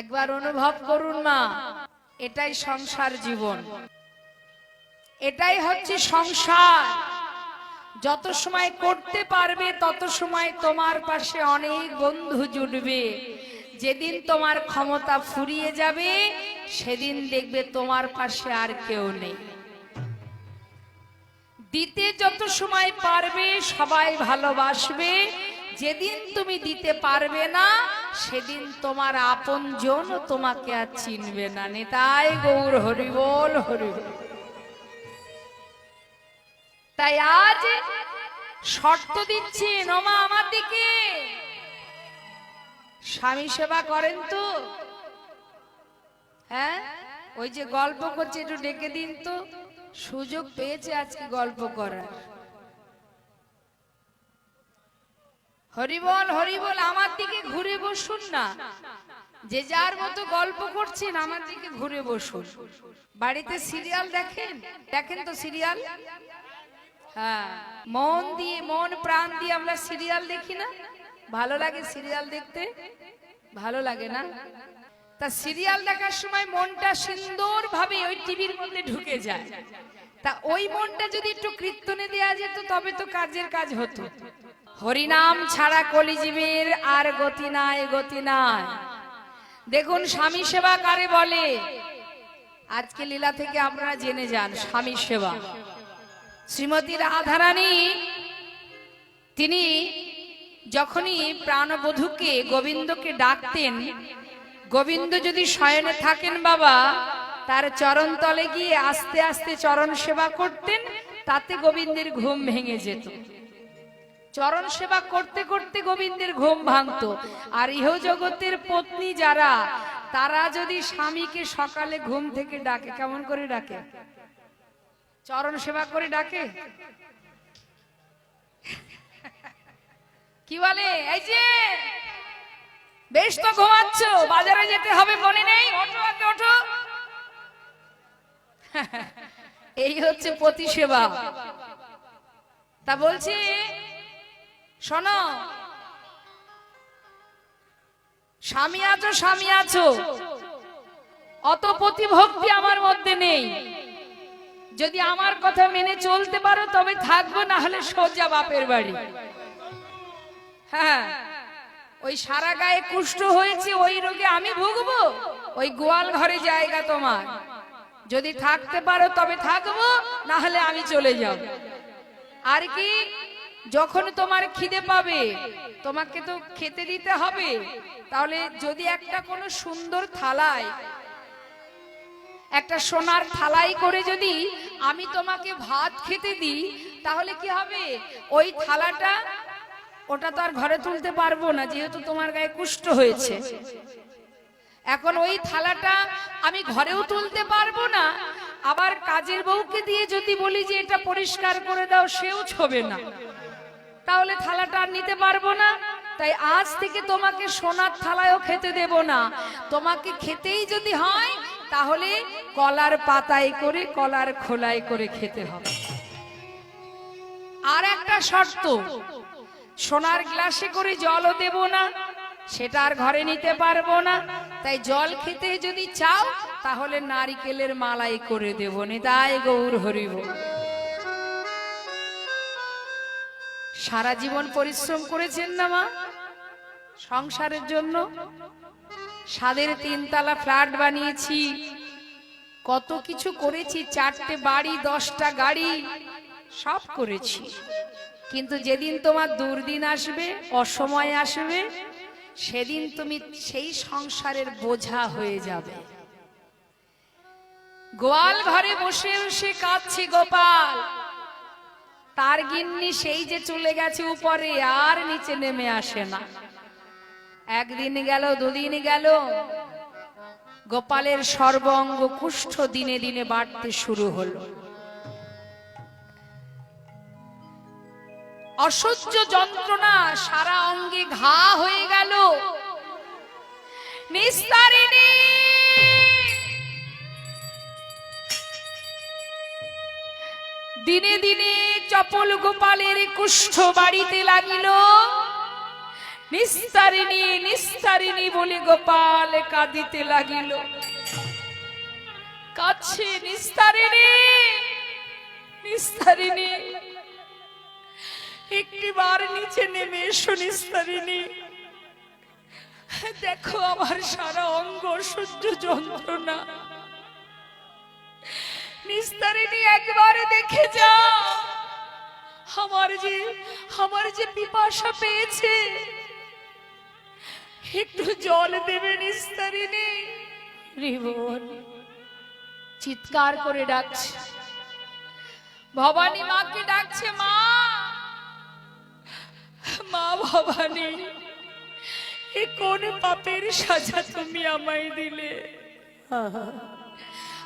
একবার অনুভব করুন মা, এটাই সংসার জীবন। এটাই হচ্ছে সংসার। যত সময় করতে পারবে, তত সময় তোমার পাশে অনেক বন্ধু জুটবে। যেদিন তোমার ক্ষমতা ফুরিয়ে যাবে, সেদিন দেখবে তোমার পাশে আর কেউ নেই। দিতে যত সময় পারবে, সবাই ভালোবাসবে। যেদিন তুমি দিতে পারবে না সেদিন তোমার আপন জন তোমাকে আর চিনবে না। নেতাই গৌর, হরিবল হরিবল তাই আজ শর্ত দিচ্ছি নমা আমার দিকে স্বামী সেবা করেন তো? হ্যাঁ? ওই যে গল্প করছে, একটু ডেকে দিন তো। সুযোগ পেয়েছে আজকে গল্প করার। হরিবল হরিবল, আমার দিকে ঘুরে বসুন না। যে যার মতো গল্প করছেন, আমার দিকে ঘুরে বসুন। বাড়িতে সিরিয়াল দেখেন? দেখেন তো সিরিয়াল? হ্যাঁ মন দিয়ে, মন, প্রাণ দিয়ে আমরা সিরিয়াল দেখি না? ভালো লাগে সিরিয়াল দেখতে? ভালো লাগে না? তা সিরিয়াল দেখার সময় মনটা সুন্দর ভাবে ওই টিভির মধ্যে ঢুকে যায়। তা ওই মনটা যদি একটু কীর্তনে দেয়া যেত, তবে তো কাজের কাজ হতো। হরিনাম ছাড়া কলিজীবীর আর গতি নাই গতি নাই। দেখুন, স্বামী সেবা কারে বলে? আজকে লীলা থেকে আপনারা জেনে যান, স্বামী সেবা। শ্রীমতী রাধারানী, তিনি যখনই প্রাণবধূকে গোবিন্দকে ডাকতেন, গোবিন্দ যদি শয়নে থাকেন বাবা, তার চরণ তলে গিয়ে আস্তে আস্তে চরণ সেবা করতেন, তাতে গোবিন্দের ঘুম ভেঙে যেত। চরণ সেবা করতে করতে গোবিন্দের ঘুম ভাঙতো। আর ইহ জগতের পত্নী যারা, তারা যদি স্বামীকে সকালে ঘুম থেকে ডাকে, কেমন করে ডাকে? চরণ সেবা করে ডাকে? কি বলে? এই যে, বেশ তো ঘুমাচ্ছ, বাজারে যেতে হবে মনে নেই? এই হচ্ছে পতি সেবা তা বলছি শোনো। স্বামী আছো স্বামী আছো। অত প্রতিভক্তি আমার মধ্যে নেই। যদি আমার কথা মেনে চলতে পারো, তবে থাকব, না হলে সোজা বাপের বাড়ি। হ্যাঁ ওই সারা গায়ে কুষ্ঠ হয়েছে, ওই রোগে আমি ভুগবো? ওই গোয়াল ঘরে জায়গা তোমার। যদি থাকতে পারো, তবে থাকব, না হলে আমি চলে যাব। আর কি? যখন তোমার খিদে পাবে, তোমাকে তো খেতে দিতে হবে। তাহলে যদি একটা কোনো সুন্দর থালায়, একটা সোনার থালাই করে যদি আমি তোমাকে ভাত খেতে দিই, তাহলে কি হবে? ওই থালাটা ওটা তো আর ঘরে তুলতে পারব না, যেহেতু তোমার গায়ে কুষ্ঠ হয়েছে। এখন ওই থালাটা আমি ঘরেও তুলতে পারব না, আবার কাজের বউকে দিয়ে যদি বলি যে এটা পরিষ্কার করে দাও, সেও ছবে না। তাহলে থালাটা আর নিতে পারব না। তাই আজ থেকে তোমাকে সোনার থালায়ও খেতে দেব না। তোমাকে খেতেই যদি হয়, তাহলে কলার পাতায় করে, কলার খোলায় করে খেতে হবে। আর একটা শর্ত, সোনার গ্লাসে করে জলও দেব না, সেটা আর ঘরে নিতে পারব না। তাই জল খেতে যদি চাও, তাহলে নারিকেলের মালাই করে দেব। নিতাই গৌর হরিব। সারা জীবন পরিশ্রম করেছেন না মা? সংসারের জন্য? সাদের তিনতলা ফ্ল্যাট বানিয়েছি। কত কিছু করেছি, চারটে বাড়ি, দশটা গাড়ি, সব করেছি। কিন্তু যেদিন তোমার দুর্দিন আসবে, অসময় আসবে, সেদিন তুমি সেই সংসারের বোঝা হয়ে যাবে। গোয়াল ঘরে বসে বসে কাঁদছে গোপাল। তার গিন্নি সেই যে চলে গেছে উপরে, আর নিচে নেমে আসে না। একদিন গেল, দুদিন গেল, গোপালের সর্বঙ্গ কুষ্ঠ দিনে দিনে বাড়তে শুরু হলো। অসহ্য যন্ত্রণা সারা অঙ্গে ঘা হয়ে গেল। নিস্তারিণী দিনে দিনে চপল গোপালের কুষ্ঠ বাড়িতে লাগিল। নিস্তারিণী নিস্তারিণী বলে গোপাল কাঁদিতে লাগিল। কাছে নিস্তারিণী নিস্তারিণী। একটি বার নিচে নেমে এসো নিস্তারিণী। দেখো আমার সারা অঙ্গ সহ্য যন্ত্রণা। নিস্তারিণী একবার দেখে যা আমার যে আমার যে পিপাসা পেয়েছে, একটু জল দেবে নিস্তারিণী। রিবন, চিৎকার করে ডাকছে। ভবানী মাকে ডাকছে, মা। মা ভবানী, এ কোন পাপের সাজা তুমি আমায় দিলে?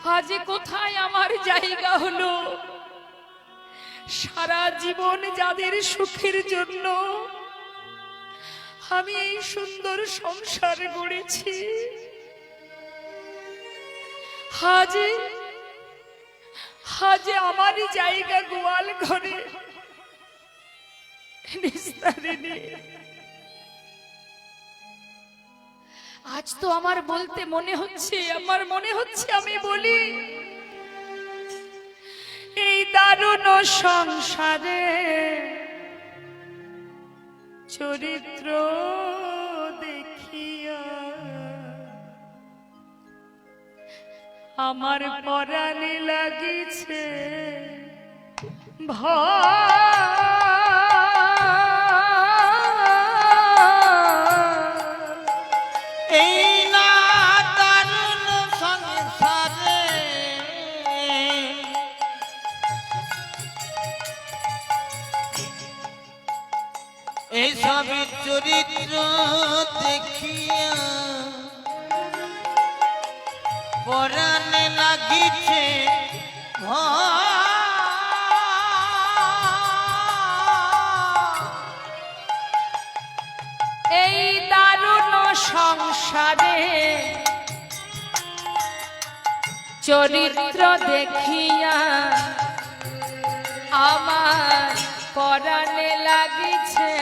আজ কোথায় আমার জায়গা হলো? সারা জীবন যাদের সুখের জন্য আমি এই সুন্দর সংসার গড়েছি। হাজে হাজে আমারই জায়গা গোয়াল ঘরে, নিস্তারিণী। আজ তো আমার বলতে মনে হচ্ছে, আমার মনে হচ্ছে আমি বলি, এই দারুণ সংসারে চরিত্র দেখিয়া আমার পরাণে লাগিছে ভয়। চরিত্র দেখিয়া পরাণে লাগিছে এই দারুণ সংসারে চরিত্র দেখিয়া আমার পরাণে লাগিছে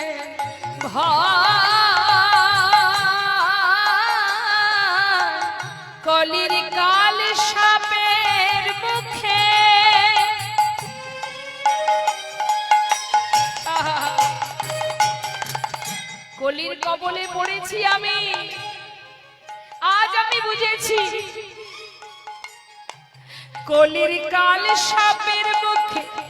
কলির কাল সাপের মুখে। কলির কবলে পড়েছি আমি। আজ আমি বুঝেছি। কলির কাল সাপের মুখে।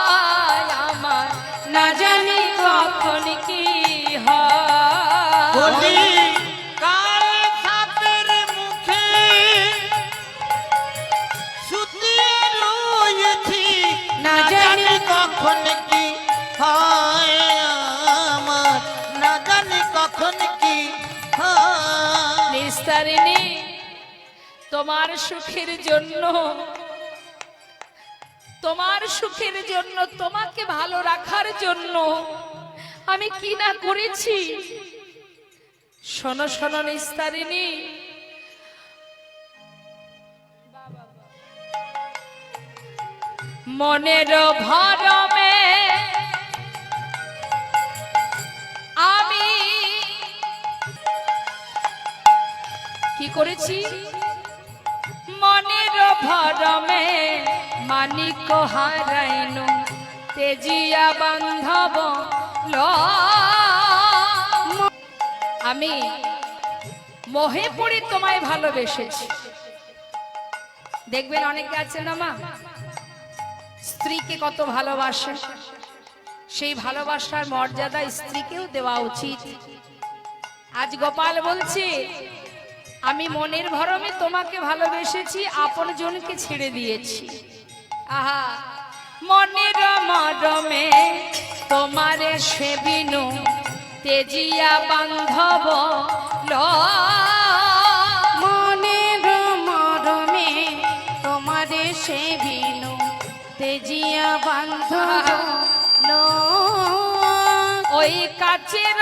সুখের জন্য। তোমার সুখের জন্য, তোমাকে ভালো রাখার জন্য আমি কি না করেছি? শোনো শোনো নিস্তারিণী। মনের ভরমে আমি কি করেছি? মনের ভরমে মানিক হারাইন, তেজিয়া বান্ধব আমি মোহে তোমায় ভালোবেসেছি। দেখবেন অনেকে আছে না স্ত্রীকে কত ভালোবাসে। সেই ভালোবাসার মর্যাদা স্ত্রীকেও দেওয়া উচিত। আজ গোপাল বলছে আমি মনের ভরমে তোমাকে ভালোবেসেছি আপন জনকে ছেড়ে দিয়েছি। আহা মনের মরমে তোমারে সেবিনু তেজিয়া বান্ধব ল মনের মরমে তোমারে সে ভিনু তেজিয়া বান্ধব ওই কাচের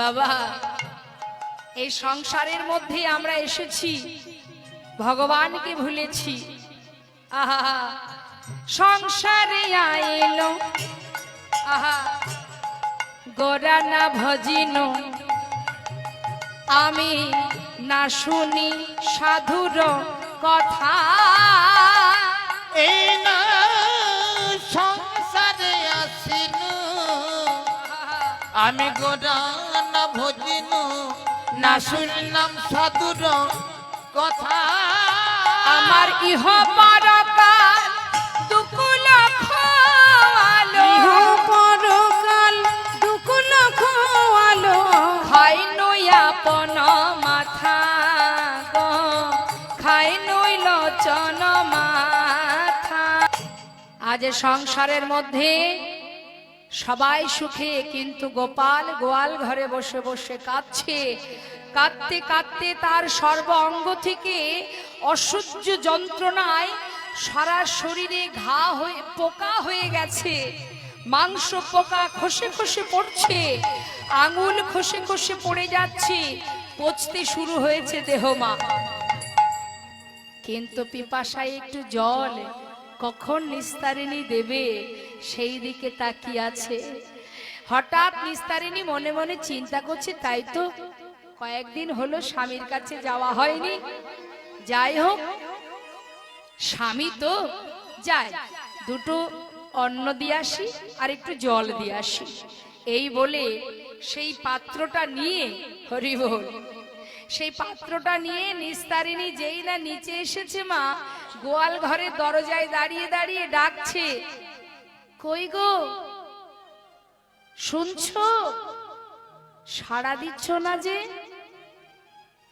বাবা এই সংসারের মধ্যে আমরা এসেছি ভগবানকে ভুলেছি। আহা সংসারে আইলো আহা গোরা না ভজিন। আমি না শুনি সাধুর কথা। এই না সংসারে আসিনু আমি গোড়া না ভজিনু না শুনলাম সাধুর কথা। আমার ইহ পরকাল দুকুল খালো ইহ পরকাল দুকুল খোয়ালো খাই নই মাথা গো খাই নই লোচন মাথা। আজ সংসারের মধ্যে সবাই সুখে, কিন্তু গোপাল গোয়াল ঘরে বসে বসে কাঁদছে। কাঁদতে কাঁদতে তার সর্ব অঙ্গ থেকে অসহ্য যন্ত্রণায় সারা শরীরে ঘা হয়ে, পোকা হয়ে গেছে। মাংস পোকা খসে খসে পড়ছে। আঙুল খসে খসে পড়ে যাচ্ছে। পচতে শুরু হয়েছে দেহমা কিন্তু পিপাসায় একটু জল। কখন নিস্তারিণী দেবে? সেই দিকে তাকিয়ে আছে। হঠাৎ নিস্তারিণী মনে মনে চিন্তা করছে, তাই তো কয়েকদিন হলো স্বামীর কাছে যাওয়া হয়নি। যাই হোক, স্বামী তো যায়, দুটো অন্ন দিয়ে আসি আর একটু জল দিয়ে আসি। এই বলে সেই পাত্রটা নিয়ে, হরি বল, সেই পাত্রটা নিয়ে নিস্তারিণী যেই না নিচে এসেছে মা গোয়াল ঘরের দরজায় দাঁড়িয়ে দাঁড়িয়ে ডাকছে। কই গো? শুনছো? সাড়া দিচ্ছ না যে?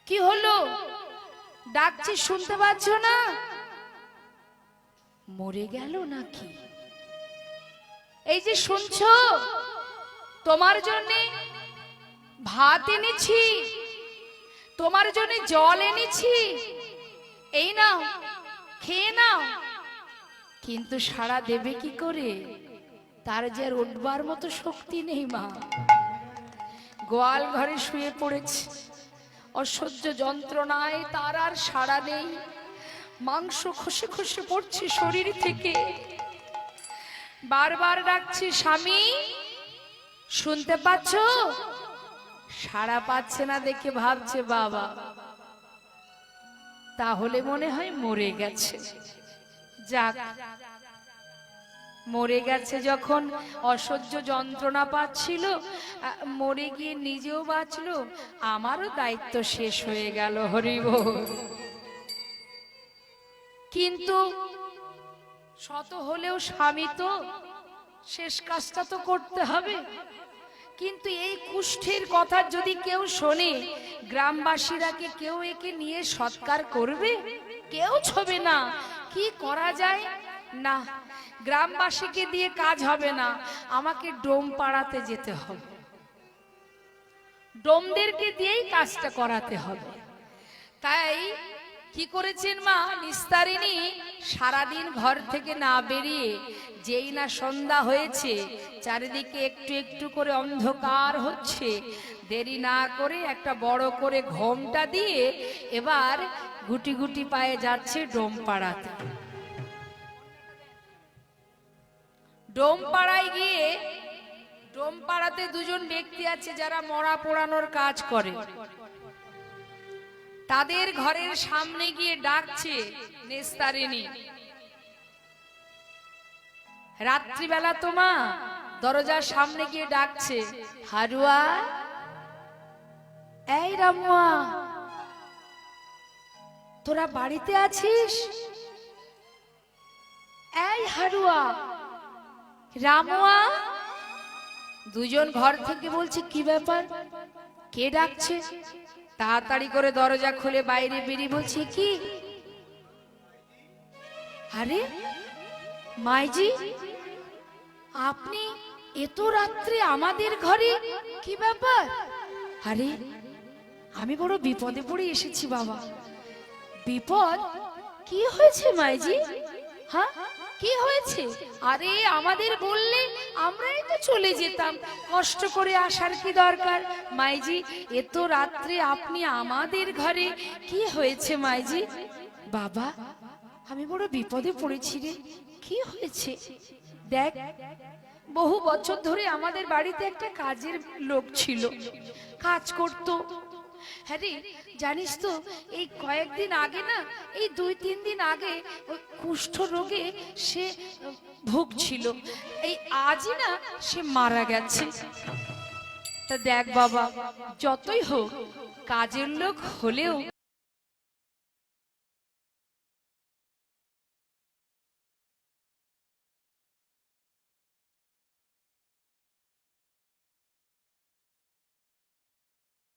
কি হলো? ডাকছি, শুনতে পাচ্ছ না? মরে গেল নাকি? এই যে শুনছো? তোমার জন্যে ভাত এনেছি। তোমার জন্য জল এনেছি। এই নাও। খেয়ে নাও। কিন্তু সারা দেবে কি করে? তার যে উঠবার মতো শক্তি নেই, মা। গোয়াল ঘরে শুয়ে পড়েছে। অসহ্য যন্ত্রণায় তার আর সাড়া নেই। মাংস খসে খসে পড়ছে শরীর থেকে। বারবার ডাকছে, স্বামী, শুনতে পাচ্ছ? সাড়া পাচ্ছে না দেখে ভাবছে বাবা। তাহলে মনে হয় মরে গেছে। যাক, মরে গেছে যখন অসহ্য যন্ত্রণা পাচ্ছিল মরে গিয়ে নিজেও বাঁচলো, আমারও দায়িত্ব শেষ হয়ে গেল, হরিব। কিন্তু শত হলেও স্বামী তো, শেষ কাজটা তো করতে হবে। কিন্তু কুষ্ঠের কথা যদি কেউ শোনে গ্রামবাসীরা কি কেউ একে নিয়ে সৎকার করবে? কেউ ছবে না। কি করা যায়? না, গ্রামবাসীকে দিয়ে কাজ হবে না। আমাকে ডোম পাড়াতে যেতে হবে। ডোমদেরকে দিয়েই কাজটা করাতে হবে। তাই কি করেছেন মা? নিস্তারিণী সারাদিন ঘর থেকে না বেরিয়ে যেই না সন্ধ্যা হয়েছে, চারিদিকে একটু একটু করে অন্ধকার হচ্ছে। দেরি না করে একটা বড় করে ঘোমটা দিয়ে এবার গুটি গুটি পায়ে যাচ্ছে ডোম পাড়াতে। ডোম পাড়ায় গিয়ে ডোম পাড়াতে দুজন ব্যক্তি আছে যারা মরা পোড়ানোর কাজ করে। তাদের ঘরের সামনে গিয়ে ডাকছে নেস্তারিণী। রাত্রিবেলা তোমা দরজার সামনে গিয়ে ডাকছে, হারুয়া, এই রামুয়া, তোরা বাড়িতে আছিস? এই হারুয়া, রামুয়া, দুজন ঘর থেকে বলছে, কি ব্যাপার? কে ডাকছে? তাড়াতাড়ি করে দরজা খুলে বাইরে বেরিয়ে বলছে, কি? আরে, মাইজি, আপনি এত রাত্রে আমাদের ঘরে, কি ব্যাপার? আরে, আমি বড় বিপদে পড়ে এসেছি বাবা। বিপদ? কি হয়েছে মাইজি? হ্যাঁ কি হয়েছে? আরে, আমাদের বললে আমরাই তো চলে যেতাম। কষ্ট করে আসার কি দরকার? মাইজি এত রাত্রে আপনি আমাদের ঘরে। কি হয়েছে মাইজি? বাবা, আমি বড় বিপদে পড়েছি রে। কি হয়েছে? দেখ, বহু বছর ধরে আমাদের বাড়িতে একটা কাজের লোক ছিল। কাজ করত হ্যাঁ জানিস তো, এই কয়েকদিন আগে না, এই দুই, তিন দিন আগে ওই কুষ্ঠ রোগে সে ভুগছিল। এই আজই না সে মারা গেছে। তা দেখ বাবা, যতই হোক, কাজের লোক হলেও